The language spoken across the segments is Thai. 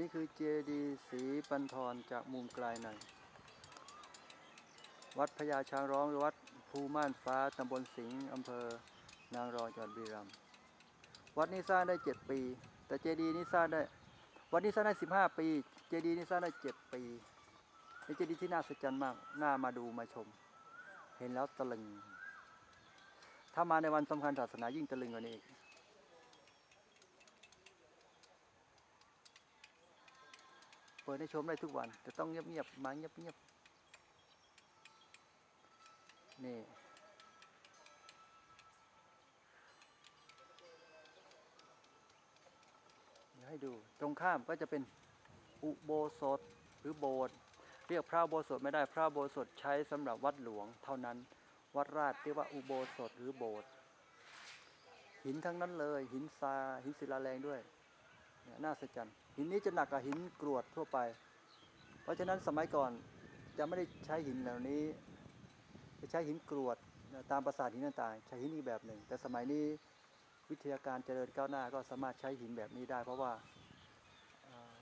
นี่คือเจดีสีปันทรจากมุมไกลหน่อย วัดพญาช้างร้องหรือวัดภูม่านฟ้าตำบลสิงห์อำเภอนางรองจังหวัดบุรีรัมย์วัดนี้สร้างได้เจ็ดปี แต่เจดีนี้สร้างได้วัดนี้สร้างได้สิบห้าปี เจดีนี้สร้างได้เจ็ดปีเป็นเจดีที่น่าสนใจมากน่ามาดูมาชม เห็นแล้วตะลึงถ้ามาในวันสำคัญศาสนายิ่งตะลึงกว่านี้อีก ปิดให้ชมได้ทุกวัน แต่ต้องเงียบๆมาเงียบๆนี่เดี๋ยวให้ดูตรงข้ามก็จะเป็นอุโบสถหรือโบสถ์เรียกพระโบสถไม่ได้พระโบสถใช้สำหรับวัดหลวงเท่านั้น วัดราชเรียกว่าอุโบสถหรือโบสถ์หินทั้งนั้นเลย หินทรายหินศิลาแรงด้วย น่าสะใจรหินนี้จะหนักกว่าหินกรวดทั่วไป เพราะฉะนั้นสมัยก่อนจะไม่ได้ใช้หินเหล่านี้ จะใช้หินกรวดตามประสาทหินต่างๆใช้หินอีกแบบหนึ่ง แต่สมัยนี้วิทยาการเจริญก้าวหน้าก็สามารถใช้หินแบบนี้ได้ เพราะว่า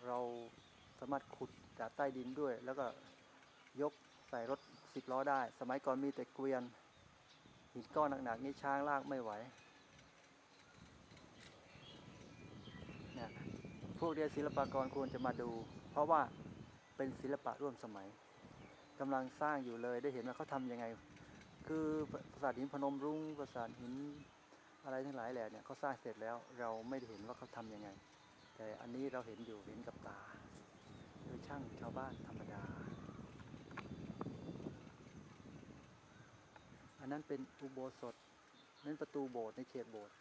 เราสามารถขุดจากใต้ดินด้วย แล้วก็ยกใส่รถสิบล้อได้ สมัยก่อนมีแต่เกวียน หินก้อนหนักๆนี้ช้างลากไม่ไหวเนี่ย พวกเรียนศิลปากรควรจะมาดู เพราะว่าเป็นศิลปะร่วมสมัยกำลังสร้างอยู่เลยได้เห็นว่าเขาทำยังไง คือปราสาทหินพนมรุ้งปราสาทหินอะไรทั้งหลายแหล่เนี่ยเขาสร้างเสร็จแล้วเราไม่ได้เห็นว่าเขาทำยังไง แต่อันนี้เราเห็นอยู่เห็นกับตาโดยช่างชาวบ้านธรรมดา อันนั้นเป็นอุโบสถนั้นประตูโบสถ์ในเขตโบสถ์